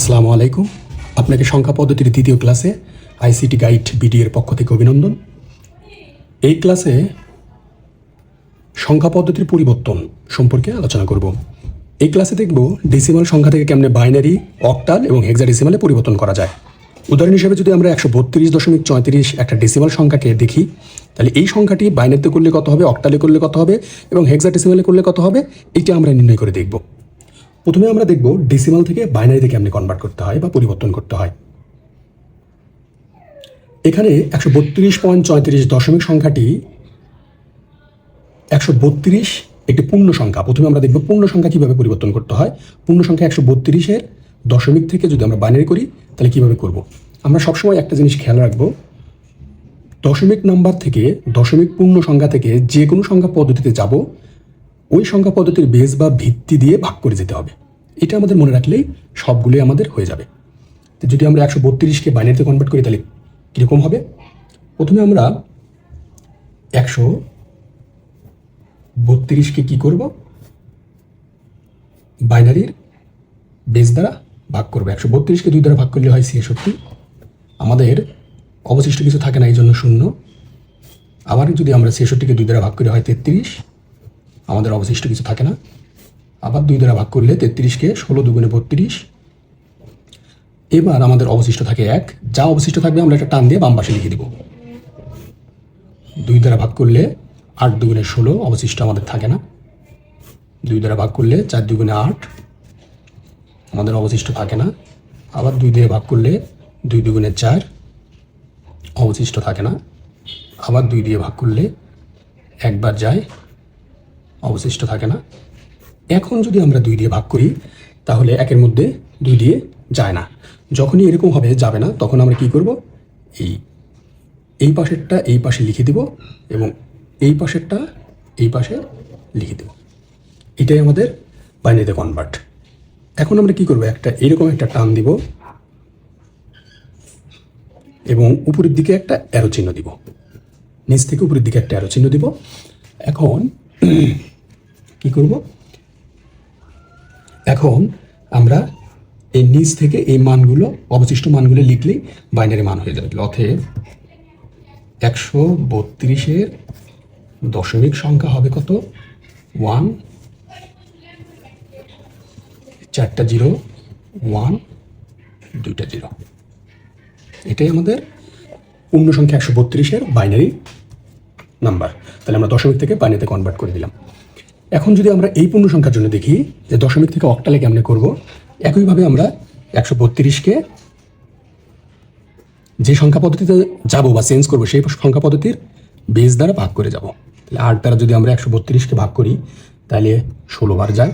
আসসালামু আলাইকুম। আপনাকে সংখ্যা পদ্ধতির দ্বিতীয় ক্লাসে আইসিটি গাইড বিডি এর পক্ষ থেকে অভিনন্দন। এই ক্লাসে সংখ্যা পদ্ধতির পরিবর্তন সম্পর্কে আলোচনা করব। এই ক্লাসে দেখব ডেসিমাল সংখ্যা থেকে কেমনে বাইনারি অক্টাল এবং হেক্সাডেসিমালে পরিবর্তন করা যায়। উদাহরণ হিসেবে যদি আমরা একশো বত্রিশ দশমিক চৌত্রিশ একটা ডেসিমাল সংখ্যাকে দেখি, তাহলে এই সংখ্যাটি বাইনারিতে করলে কত হবে অক্টালে করলে কত হবে এবং হেক্সাডেসিমালে করলে কত হবে এইটা আমরা নির্ণয় করে দেখব। প্রথমে আমরা দেখব ডেসিমাল থেকে বাইনারিতে কেমনে কনভার্ট করতে হয় বা পরিবর্তন করতে হয়। এখানে একশো বত্রিশ পয়েন্ট চৌত্রিশ দশমিক সংখ্যাটি একশো বত্রিশ একটি পূর্ণ সংখ্যা। প্রথমে আমরা দেখব পূর্ণ সংখ্যা কীভাবে পরিবর্তন করতে হয়। পূর্ণ সংখ্যা একশো বত্রিশের দশমিক থেকে যদি আমরা বাইনারি করি, তাহলে কীভাবে করব? আমরা সবসময় একটা জিনিস খেয়াল রাখব, দশমিক নাম্বার থেকে দশমিক পূর্ণ সংখ্যা থেকে যে কোনো সংখ্যা পদ্ধতিতে যাব ওই সংখ্যা পদ্ধতির বেস বা ভিত্তি দিয়ে ভাগ করে যেতে হবে। এটা আমাদের মনে রাখলেই সবগুলোই আমাদের হয়ে যাবে। তো যদি আমরা একশো বত্রিশকে বাইনারিতে কনভার্ট করি, তাহলে কীরকম হবে? প্রথমে আমরা একশো বত্রিশকে কি করব? বাইনারির বেস দ্বারা ভাগ করব। একশো বত্রিশকে দুই দ্বারা ভাগ করলে হয় ছিয়াষট্টি। আমাদের অবশিষ্ট কিছু থাকে না এই জন্য শূন্য। আবার যদি আমরা ছেষট্টিকে দুই দ্বারা ভাগ করে, হয় তেত্রিশ। আমাদের অবশিষ্ট কিছু থাকে না। আবার দুই দ্বারা ভাগ করলে তেত্রিশকে ষোলো দুগুণে বত্রিশ। এবার আমাদের অবশিষ্ট থাকে এক। যা অবশিষ্ট থাকবে আমরা একটা টান দিয়ে বাম পাশে লিখে দিব। দুই দ্বারা ভাগ করলে আট দুগুণে ষোলো অবশিষ্ট আমাদের থাকে না। দুই দ্বারা ভাগ করলে চার দুগুণে আট আমাদের অবশিষ্ট থাকে না। আবার দুই দিয়ে ভাগ করলে দুই দুগুণে চার অবশিষ্ট থাকে না। আবার দুই দিয়ে ভাগ করলে একবার যায় অবশিষ্ট থাকে না। এখন যদি আমরা দুই দিয়ে ভাগ করি, তাহলে একের মধ্যে দুই দিয়ে যায় না। যখনই এরকম হবে, যাবে না, তখন আমরা কি করব? এই এই পাশেরটা এই পাশে লিখে দিব এবং এই পাশেরটা এই পাশে লিখে দেব। এটাই আমাদের বাইনারিতে কনভার্ট এখন আমরা কি করব? একটা, এরকম একটা টান দিব এবং উপরের দিকে একটা অ্যারো চিহ্ন দিব। নিচ থেকে উপরের দিকে একটা অ্যারো চিহ্ন দিব। এখন কি করব? এখন আমরা এই নিচ থেকে এই মানগুলো, অবশিষ্ট মানগুলো লিখলেই বাইনারি মান হয়ে যাবে। অতএব একশো বত্রিশের দশমিক সংখ্যা হবে কত? ওয়ান, চারটা জিরো, ওয়ান, দুইটা জিরো। এটাই আমাদের পূর্ণ সংখ্যা একশো বত্রিশের বাইনারি নাম্বার। তাহলে আমরা দশমিক থেকে বাইনারিতে কনভার্ট করে দিলাম। এখন যদি আমরা এই পূর্ণ সংখ্যার জন্য দেখি যে দশমিক থেকে অক্টালে কেমনে করব, একইভাবে আমরা একশো বত্রিশকে যে সংখ্যা পদ্ধতিতে যাব বা চেঞ্জ করব, সেই সংখ্যা পদ্ধতির বেস দ্বারা ভাগ করে যাব। তাহলে আট দ্বারা যদি আমরা একশো বত্রিশকে ভাগ করি, তাহলে ষোলো বার যায়।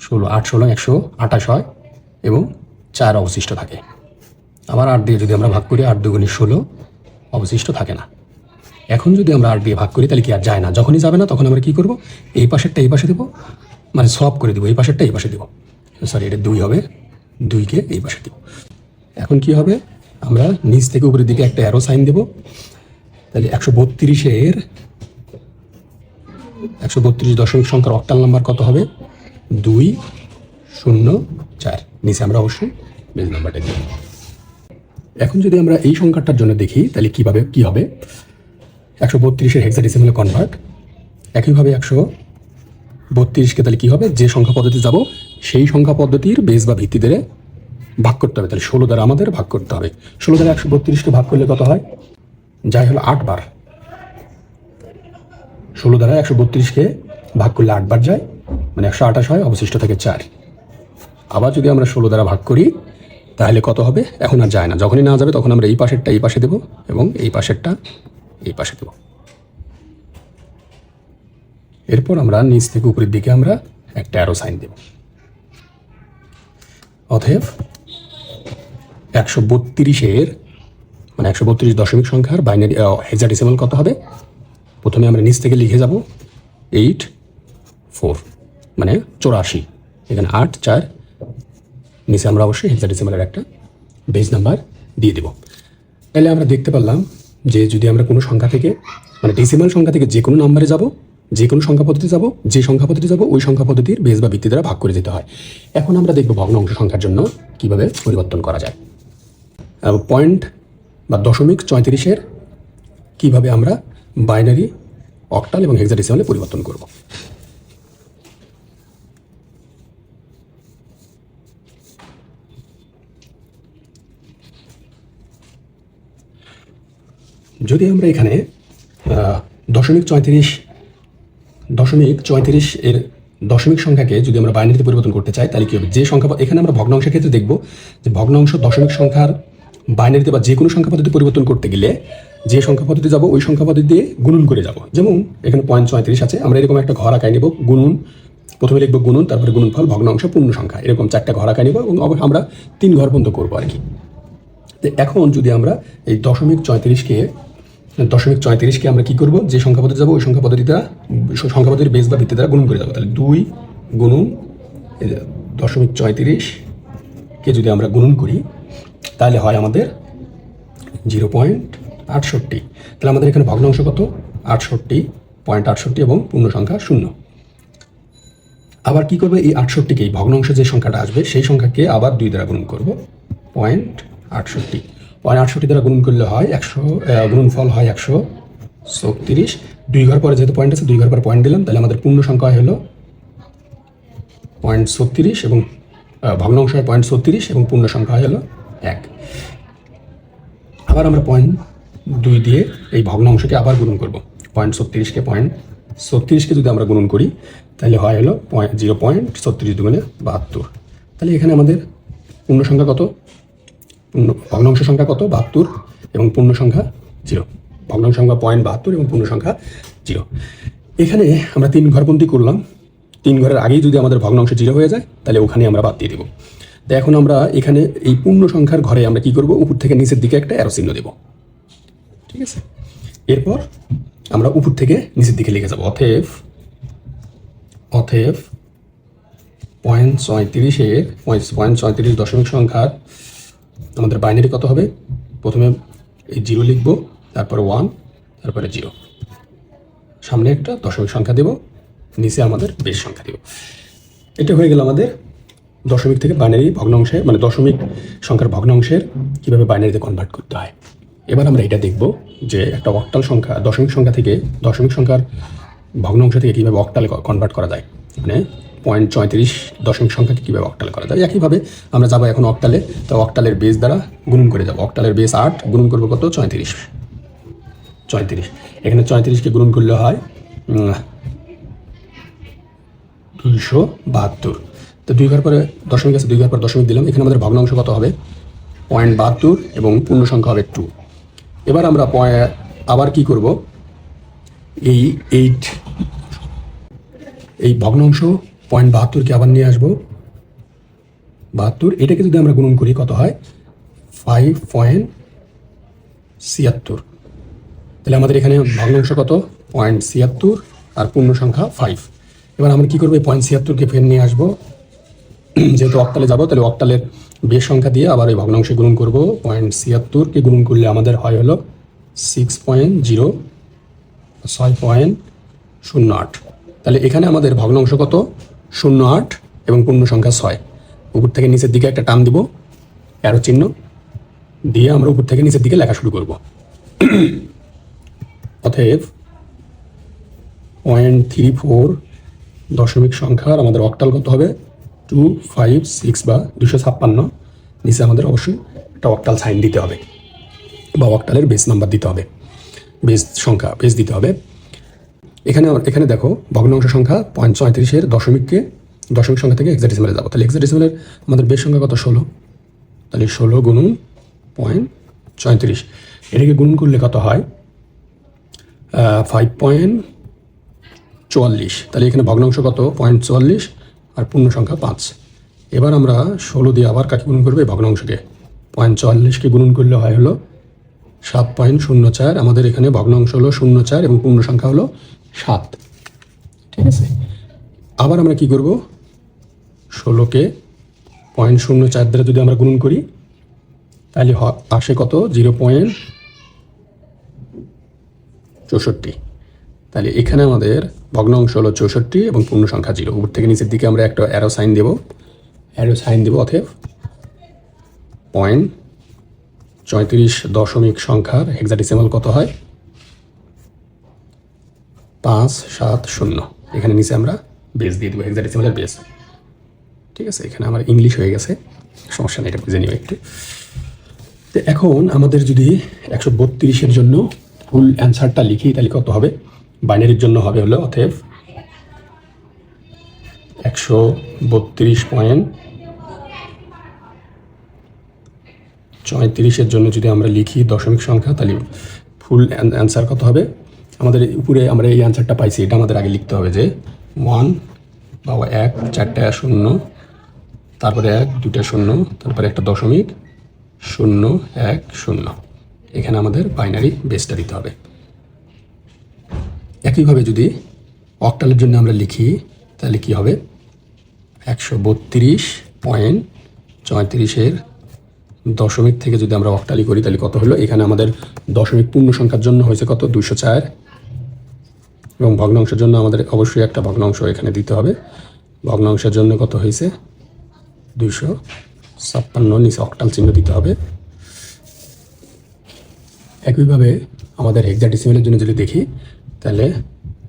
ষোলো, আট, ষোলো, একশো, আঠাশ হয় এবং চার অবশিষ্ট থাকে। আবার আট দিয়ে যদি আমরা ভাগ করি, আট দুগুণে ষোলো অবশিষ্ট থাকে না। এখন যদি আমরা আট দিয়ে ভাগ করি, তাহলে কি আর যায় না? যখনই যাবে না, তখন আমরা কি করব? এই পাশেরটা এই পাশে দেবো মানে সব করে দেবো, এই পাশেরটা এই পাশে দেবো। সরি এটা দুই হবে, দুইকে এই পাশে দেবো। এখন কি হবে? আমরা নিচ থেকে উপরের দিকে একটা অ্যারো সাইন দেব। তাহলে একশো বত্রিশের, একশো বত্রিশ দশমিক সংখ্যার অক্টাল নাম্বার কত হবে? দুই, শূন্য, চার। নিচে আমরা অবশ্যই বেজ নাম্বারটা দিই এখন যদি আমরা এই সংখ্যাটার জন্য দেখি, তাহলে কীভাবে, কি হবে? একশো বত্রিশের হেক্সাডেসিমালে কনভার্ট একইভাবে একশো বত্রিশকে তাহলে কী হবে? যে সংখ্যা পদ্ধতি যাব, সেই সংখ্যা পদ্ধতির বেস বা ভিত্তি ধরে ভাগ করতে হবে। তাহলে ষোলো দ্বারা আমাদের ভাগ করতে হবে। ষোলো দ্বারা একশো বত্রিশকে ভাগ করলে কত হয়? যাই হলো আটবার ষোলো দ্বারা একশো বত্রিশকে ভাগ করলে আটবার যায় মানে একশো আঠাশ হয়, অবশিষ্ট থাকে চার। আবার যদি আমরা ষোলো দ্বারা ভাগ করি, তাহলে কত হবে? এখন আর যায় না। যখনই না যাবে, তখন আমরা এই পাশেরটা এই পাশে দেবো এবং এই পাশেরটা এই পাশে দেবো। এরপর আমরা নিচ থেকে উপরের দিকে আমরা একটা অ্যারো সাইন দেব। অতএব একশো বত্রিশের মানে একশো বত্রিশ দশমিক সংখ্যার বাইনারি হেক্সাডেসিমাল কত হবে? প্রথমে আমরা নিচ থেকে লিখে যাব এইট ফোর মানে চৌরাশি। এখানে আট, চার, নিচে আমরা অবশ্যই হেক্সাডেসিমালের একটা বেজ নাম্বার দিয়ে দেব। তাহলে আমরা দেখতে পারলাম যে যদি আমরা কোনো সংখ্যা থেকে মানে ডেসিমাল সংখ্যা থেকে যে কোনো নাম্বারে যাব, যে কোনো সংখ্যা পদ্ধতি যাব, যে সংখ্যা পদ্ধতি যাব, ওই সংখ্যা পদ্ধতির বেস বা ভিত্তি দ্বারা ভাগ করে দিতে হয়। এখন আমরা দেখব ভগ্নাংশ সংখ্যার জন্য কীভাবে পরিবর্তন করা যায়। পয়েন্ট বা দশমিক চৌত্রিশের কীভাবে আমরা বাইনারি অক্টাল এবং হেক্সাডেসিমালে পরিবর্তন করব। যদি আমরা এখানে দশমিক চৌত্রিশ দশমিক চৌত্রিশ এর দশমিক সংখ্যাকে যদি আমরা বাইনারিতে পরিবর্তন করতে চাই, তাহলে কী হবে? যে সংখ্যা এখানে আমরা ভগ্নাংশের ক্ষেত্রে দেখব যে ভগ্নাংশ দশমিক সংখ্যার বাইনারিতে বা যে কোনো সংখ্যা পদ্ধতি পরিবর্তন করতে গেলে যে সংখ্যা পদ্ধতি যাব, ওই সংখ্যা পদ্ধতি দিয়ে গুণন করে যাব। যেমন, এখানে পয়েন্ট চৌত্রিশ আছে, আমরা এরকম একটা ঘর আঁকায় নেব, গুণন, প্রথমে লিখব গুণন, তারপরে গুণনফল, ভগ্নাংশ, পূর্ণ সংখ্যা। এরকম চারটা ঘর আঁকায় নেব এবং আমরা তিন ঘর পর্যন্ত করব আর কি। এখন যদি আমরা এই দশমিক চৌত্রিশকে দশমিক চৌত্রিশকে আমরা কি করব? যে সংখ্যা পদ্ধতি যাব, ওই সংখ্যা পদ্ধতি দ্বারা সংখ্যা পদ্ধতির বেস বা ভিত্তি দ্বারা গুণন করে যাব। তাহলে দুই গুণন দশমিক চৌত্রিশকে যদি আমরা গুণন করি, তাহলে হয় আমাদের জিরো পয়েন্ট আটষট্টি। তাহলে আমাদের এখানে ভগ্নাংশ কত? আটষট্টি পয়েন্ট আটষট্টি এবং পূর্ণ সংখ্যা শূন্য। আবার কি করবে? এই আটষট্টিকে ভগ্নাংশ যে সংখ্যাটা আসবে, সেই সংখ্যাকে আবার দুই দ্বারা গুণন করব, পয়েন্ট আটষট্টি। পয়েন্ট আটষট্টি দ্বারা গুণ করলে হয় একশো গুণনফল হয় একশো ছত্রিশ। দুই ঘর পরে যেহেতু পয়েন্ট আছে, দুই ঘর পরে পয়েন্ট দিলাম, তাহলে আমাদের পূর্ণ সংখ্যা হলো পয়েন্ট ছত্রিশ এবং ভগ্নাংশ হয় পয়েন্ট ছত্রিশ এবং পূর্ণ সংখ্যা হলো এক। আবার আমরা পয়েন্ট দুই দিয়ে এই ভগ্নাংশকে আবার গুণন করব। পয়েন্ট ছত্রিশকে পয়েন্ট ছত্রিশকে যদি আমরা গুণন করি, তাহলে হয় হলো পয়েন্ট জিরো পয়েন্ট ছত্রিশ দুগুণে বাহাত্তর। তাহলে এখানে আমাদের পূর্ণ সংখ্যা কত? ভগ্নাংশ সংখ্যা কত? বাহাত্তর এবং পূর্ণ সংখ্যা জিরো। ভগ্নাংশ সংখ্যা পয়েন্ট বাহাত্তর এবং পূর্ণ সংখ্যা জিরো। এখানে আমরা তিন ঘরপন্থী করলাম। তিন ঘরের আগেই যদি আমাদের ভগ্নাংশ জিরো হয়ে যায়, তাহলে ওখানে আমরা বাদ দিয়ে দেবো। তো এখন আমরা এখানে এই পূর্ণ সংখ্যার ঘরে আমরা কি করব? উপর থেকে নিচের দিকে একটা অ্যারো চিহ্ন দেব। ঠিক আছে? এরপর আমরা উপর থেকে নিচের দিকে লিখে যাব। অথেব অথেব পয়েন্ট ছয়ত্রিশের পয়েন্ট ছয়ত্রিশ দশমিক সংখ্যার আমাদের বাইনারি কত হবে? প্রথমে এই জিরো লিখব, তারপরে ওয়ান, তারপরে জিরো। সামনে একটা দশমিক সংখ্যা দেব, নিচে আমাদের বেশ সংখ্যা দেব। এটা হয়ে গেল আমাদের দশমিক থেকে বাইনারি ভগ্নাংশে মানে দশমিক সংখ্যার ভগ্নাংশের কীভাবে বাইনারিতে কনভার্ট করতে হয়। এবার আমরা এটা দেখব যে একটা অক্টাল সংখ্যা, দশমিক সংখ্যা থেকে দশমিক সংখ্যার ভগ্নাংশ থেকে কীভাবে অক্টালে কনভার্ট করা যায়। মানে পয়েন্ট চৌত্রিশ দশমিক সংখ্যাকে কীভাবে অক্টালে করা যায়? একইভাবে আমরা যাব এখন অক্টালে তো অক্টালের বেস দ্বারা গুণন করে যাব। অক্টালের বেস আট, গুণন করব কত? চৌত্রিশ চৌত্রিশ এখানে চৌত্রিশকে গুণন করলে হয় দুইশো বাহাত্তর। তো দুই ঘর পরে দশমিক আছে, দুই ঘর পর দশমিক দিলাম। এখানে আমাদের ভগ্নাংশ কত হবে? পয়েন্ট বাহাত্তর এবং পূর্ণ সংখ্যা হবে টু এবার আমরা আবার কি করব? এই এইট এই ভগ্নাংশ পয়েন্ট বাহাত্তরকে আবার নিয়ে আসব। বাহাত্তর, এটাকে যদি আমরা গুণন করি, কত হয়? ফাইভ পয়েন্ট ছিয়াত্তর। তাহলে আমাদের এখানে ভগ্নাংশ কত? পয়েন্ট ছিয়াত্তর আর পূর্ণ সংখ্যা ফাইভ এবার আমরা কী করব? এই পয়েন্ট ছিয়াত্তরকে ফের নিয়ে আসব। যেহেতু অক্টালে যাব, তাহলে অক্টালের বেশ সংখ্যা দিয়ে আবার ওই ভগ্নাংশে গুণন করব। পয়েন্ট ছিয়াত্তরকে গুণন করলে আমাদের হয় হলো সিক্স পয়েন্ট জিরো ছয় পয়েন্ট শূন্য আট। তাহলে এখানে আমাদের ভগ্নাংশ কত? শূন্য আট এবং পূর্ণ সংখ্যা ছয়। উপর থেকে নিচের দিকে একটা টান দিব অ্যারো চিহ্ন, দিয়ে আমরা উপর থেকে নিচের দিকে লেখা শুরু করব। অতএব পয়েন্ট থ্রি ফোর দশমিক সংখ্যার আমাদের অক্টাল কত হবে? টু ফাইভ সিক্স বা দুশো ছাপ্পান্ন। নিচে আমাদের অবশ্যই একটা অক্টাল সাইন দিতে হবে বা অক্টালের বেস নাম্বার দিতে হবে। বেস সংখ্যা বেস দিতে হবে। এখানে এখানে দেখো, ভগ্নাংশ সংখ্যা পয়েন্ট ছয়ত্রিশের দশমিককে দশমিক সংখ্যা থেকে এক্সাডেসিমালে যাব। তাহলে এক্সাডেসিমালের আমাদের বেশ সংখ্যা কত? ষোলো। তাহলে ষোলো গুণুন পয়েন্ট ছয়ত্রিশ। এটাকে গুণ করলে কত হয়? ফাইভ পয়েন্ট চুয়াল্লিশ। তাহলে এখানে ভগ্নাংশ কত? পয়েন্ট চুয়াল্লিশ আর পূর্ণ সংখ্যা পাঁচ। এবার আমরা ষোলো দিয়ে আবার কাকে গুণন করব এই ভগ্নাংশকে? পয়েন্ট চুয়াল্লিশকে গুণন করলে হয় হলো সাত পয়েন্ট শূন্য চার। আমাদের এখানে ভগ্নাংশ হলো শূন্য চার এবং পূর্ণ সংখ্যা হলো সাত। ঠিক আছে? আবার আমরা কি করব? ষোলোকে পয়েন্ট শূন্য চার দ্বারা যদি আমরা গুণন করি, তাহলে আসে কত? জিরো পয়েন্ট চৌষট্টি। তাহলে এখানে আমাদের ভগ্নাংশ হলো চৌষট্টি এবং পূর্ণ সংখ্যা জিরো। উপর থেকে নিচের দিকে আমরা একটা অ্যারো সাইন দেব। অ্যারো সাইন দেব অতএব পয়েন্ট চৌত্রিশ দশমিক সংখ্যার হেক্সাডেসিমাল কত হয়? পাঁচ সাত শূন্য। এখানে নিচে আমরা বেস দিয়ে দেবো হেক্সাডেসিমালের বেস ঠিক আছে, এখানে আমার ইংলিশ হয়ে গেছে। সমস্যা নেই, এটা বুঝে নিও একটু। তো এখন আমাদের যদি একশো বত্রিশের জন্য ফুল অ্যান্সারটা লিখি, তাহলে কত হবে? বাইনারির জন্য হবে হলো, অতএব একশো বত্রিশ পয়েন্ট চৌত্রিশের জন্য যদি আমরা লিখি দশমিক সংখ্যা, তাহলে ফুল অ্যান্সার কত হবে? আমাদের উপরে আমরা এই অ্যান্সারটা পাইছি। এটা আমাদের আগে লিখতে হবে যে ওয়ান বা এক, চারটা শূন্য, তারপরে এক, দুটা শূন্য, তারপরে একটা দশমিক, শূন্য, এক, শূন্য। এখানে আমাদের বাইনারি বেসটা দিতে হবে। একইভাবে যদি অক্টালের জন্য আমরা লিখি, তাহলে কি হবে? একশো বত্রিশ পয়েন্ট চৌত্রিশের দশমিক থেকে যদি আমরা অক্টালি করি, তাহলে কত হলো? এখানে আমাদের দশমিক পূর্ণ সংখ্যার জন্য হয়েছে কত? দুশো চার। এবং ভগ্নাংশের জন্য আমাদের অবশ্যই একটা ভগ্নাংশ এখানে দিতে হবে। ভগ্নাংশের জন্য কত হয়েছে? দুইশো ছাপ্পান্ন নিচে অক্টাল চিহ্ন দিতে হবে। একইভাবে আমাদের হেক্সাডেসিমেলের জন্য যদি দেখি, তাহলে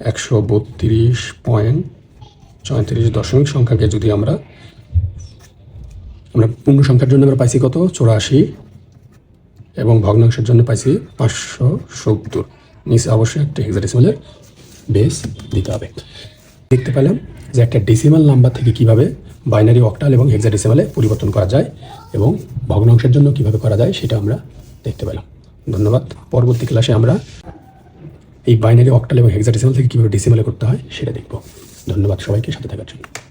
একশো বত্রিশ পয়েন্ট চৌত্রিশ দশমিক সংখ্যাকে যদি আমরা আমরা পূর্ণ সংখ্যার জন্য আমরা পাইছি কত? চৌরাশি। এবং ভগ্নাংশের জন্য পাইছি পাঁচশো সত্তর। নিচে অবশ্যই একটা হেক্সাডেসিমেলের বেস দিতে হবে। দেখতে পেলাম যে একটা ডেসিমাল নাম্বার থেকে কীভাবে বাইনারি অকটাল এবং হেক্সাডেসিমালে পরিবর্তন করা যায় এবং ভগ্নাংশের জন্য কীভাবে করা যায় সেটা আমরা দেখতে পেলাম। ধন্যবাদ। পরবর্তী ক্লাসে আমরা এই বাইনারি অকটাল এবং হেক্সাডেসিমাল থেকে কীভাবে ডেসিমালে করতে হয় সেটা দেখব। ধন্যবাদ সবাইকে, সাথে থাকার জন্য।